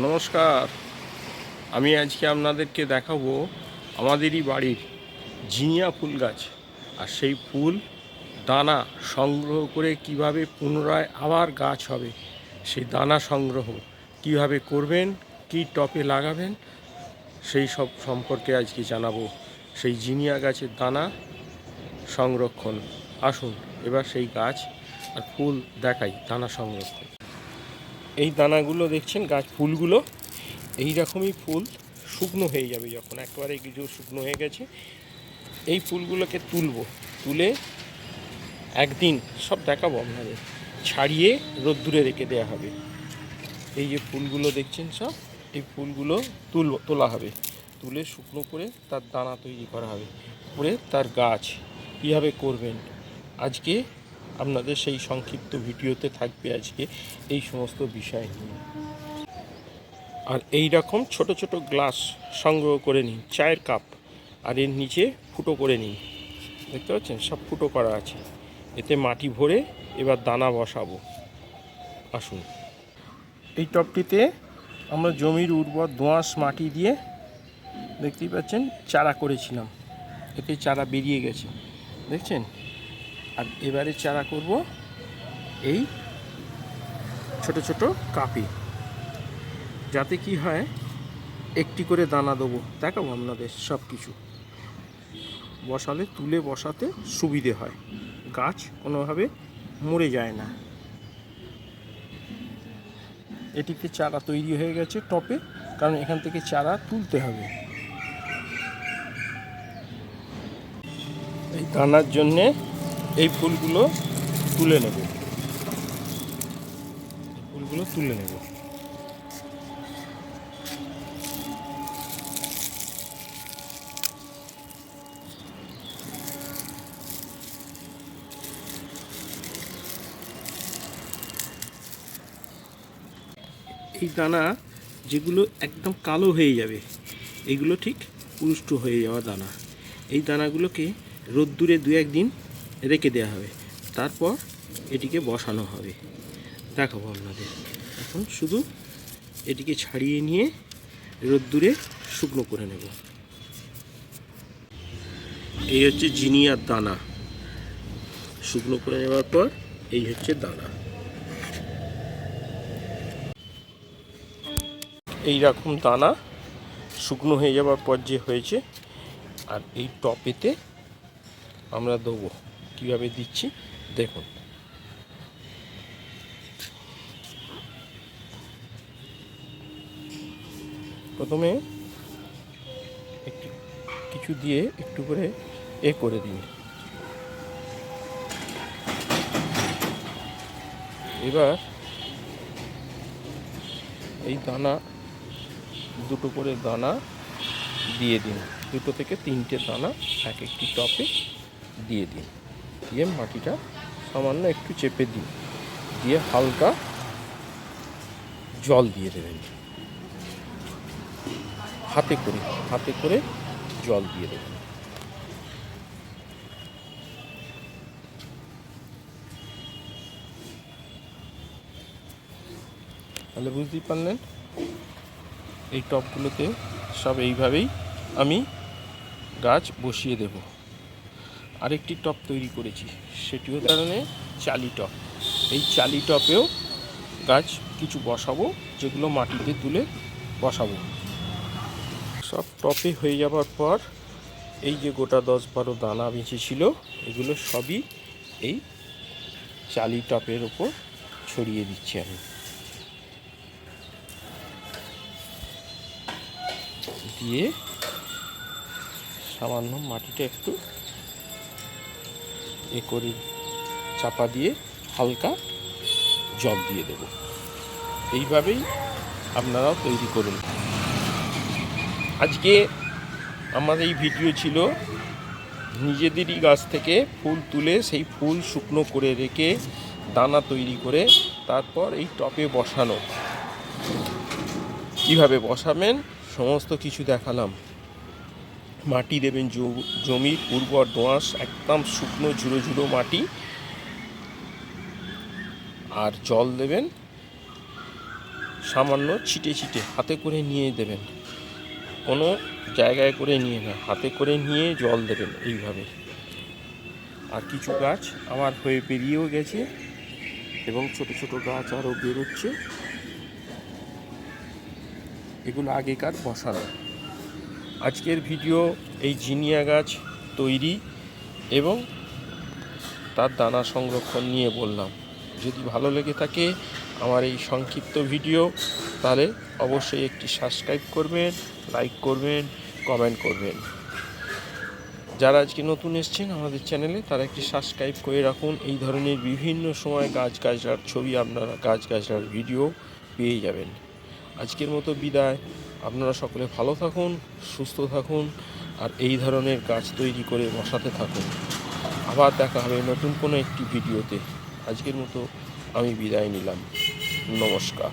নমস্কার। আমি আজকে আপনাদেরকে দেখাবো আমাদেরই বাড়ির জিনিয়া ফুল গাছ আর সেই ফুল দানা সংগ্রহ করে কীভাবে পুনরায় আবার গাছ হবে, সেই দানা সংগ্রহ কীভাবে করবেন, কি টপে লাগাবেন, সেই সব সম্পর্কে আজকে জানাব। সেই জিনিয়া গাছের দানা সংরক্ষণ। আসুন, এবার সেই গাছ আর ফুল দেখাই, দানা সংরক্ষণ। এই দানাগুলো দেখছেন, গাছ ফুলগুলো এই রকমই ফুল শুকনো হয়ে যাবে যখন, একেবারে কিছু শুকনো হয়ে গেছে। এই ফুলগুলোকে তুলবো, তুলে একদিন সব দেখাবো আপনাদের। ছাড়িয়ে রোদ্দুরে রেখে দেওয়া হবে। এই যে ফুলগুলো দেখছেন সব, এই ফুলগুলো তুল তোলা হবে। তুলে শুকনো করে তার দানা তৈরি করা হবে। করে তার গাছ কীভাবে করবেন? আজকে আপনাদের সেই সংক্ষিপ্ত ভিডিওতে থাকবে আজকে এই সমস্ত বিষয় নিয়ে। আর এই রকম ছোট ছোট গ্লাস সংগ্রহ করে নিন, চায়ের কাপ, আর এর নিচে ফুটো করে নিন। দেখতে পাচ্ছেন? সব ফুটো করা আছে। এতে মাটি ভরে এবার দানা বসাবো। আসুন। এই টবটিতে আমরা জমির উর্বর দোঁয়াশ মাটি দিয়ে দেখতেই পাচ্ছেন, চারা করেছিলাম। এতে চারা বেরিয়ে গেছে। দেখছেন? আর এবারে চারা করব এই ছোট ছোট কাপে। যাতে কি হয়, একটি করে দানা দেবো। দেখাবো আপনাদের সব কিছু বসালে, তুলে বসাতে সুবিধে হয়। গাছ কোনোভাবে মরে যায় না। এটিতে চারা তৈরি হয়ে গেছে টপে, কারণ এখান থেকে চারা তুলতে হবে। এই দানার জন্যে এই ফুলগুলো তুলে নেব। ফুলগুলো তুলে নেব। এই দানা যেগুলো একদম কালো হয়ে যাবে, এগুলো ঠিক পুষ্ট হয়ে যাওয়া দানা। এই দানাগুলোকে রোদ্দুরে দু একদিন রেখে দেওয়া হবে। তারপর এটিকে বসানো হবে। দেখাবো আপনাদের, এখন শুধু এটিকে ছাড়িয়ে নিয়ে রোদ্দুরে শুকনো করে নেব। এই হচ্ছে জিনিয়ার দানা। শুকনো করে নেওয়ার পর এই হচ্ছে দানা। এই রকম দানা শুকনো হয়ে যাওয়ার পর যে হয়েছে, আর এই টপেতে আমরা দেবো। কীভাবে দিচ্ছি, দেখুন। প্রথমে একটু, কিছু দিয়ে একটু করে এ করে দিন। এবার এই দানা, দুটো করে দানা দিয়ে দিন। দুটো থেকে তিনটে দানা এক একটি টপে দিয়ে দিন। দিয়ে মাটিটা সামান্য একটু চেপে দিন দিয়ে হালকা জল দিয়ে দেবেন। হাতে করে হাতে করে জল দিয়ে দেবেন। তাহলে বুঝতেই পারলেন, এই টবগুলোতে সব এইভাবেই আমি গাছ বসিয়ে দেব। আরেকটি টপ তৈরি করেছি সেটিও কারণে চালি টপ। এই চালি টপেও গাছ কিছু বসাবো, যেগুলো মাটিতে তুলে বসাবো। সব টপে হয়ে যাবার পর এই যে গোটা দশ বারো দানা ছিল, এগুলো সবই এই চালি টপের ওপর ছড়িয়ে দিচ্ছি আমি। দিয়ে সামান্য মাটিটা একটু এ করে চাপা দিয়ে হালকা জল দিয়ে দেব। এইভাবেই আপনারাও তৈরি করুন। আজকে আমার এই ভিডিও ছিল নিজেদেরই গাছ থেকে ফুল তুলে সেই ফুল শুকনো করে রেখে দানা তৈরি করে তারপর এই টপে বসানো। কীভাবে বসাবেন, সমস্ত কিছু দেখালাম। মাটি দেবেন জমির উর্বর দোঁয়াশ, একদম শুকনো ঝুড়ো ঝুড়ো মাটি। আর জল দেবেন, সামান্য ছিটে ছিটে হাতে করে নিয়ে দেবেন। কোনো জায়গায় করে নিয়ে না, হাতে করে নিয়ে জল দেবেন এইভাবে। আর কিছু গাছ আমার হয়ে বেরিয়েও গেছে এবং ছোট ছোট গাছ আরও বেরোচ্ছে। এগুলো আগেকার বসানো। আজকের ভিডিও এই জিনিয়া গাছ তৈরি এবং তার দানা সংরক্ষণ নিয়ে বললাম। যদি ভালো লেগে থাকে আমার এই সংক্ষিপ্ত ভিডিও, তাহলে অবশ্যই একটি সাবস্ক্রাইব করবেন, লাইক করবেন, কমেন্ট করবেন। যারা আজকে নতুন এসছেন আমাদের চ্যানেলে, তারা একটি সাবস্ক্রাইব করে রাখুন। এই ধরনের বিভিন্ন সময় গাছ গাছড়ার ছবি আপনারা গাছ গাছড়ার ভিডিও পেয়ে যাবেন। আজকের মতো বিদায়। আপনারা সকলে ভালো থাকুন, সুস্থ থাকুন, আর এই ধরনের গাছ তৈরি করে বসাতে থাকুন। আবার দেখা হবে নতুন কোনো একটি ভিডিওতে। আজকের মতো আমি বিদায় নিলাম। নমস্কার।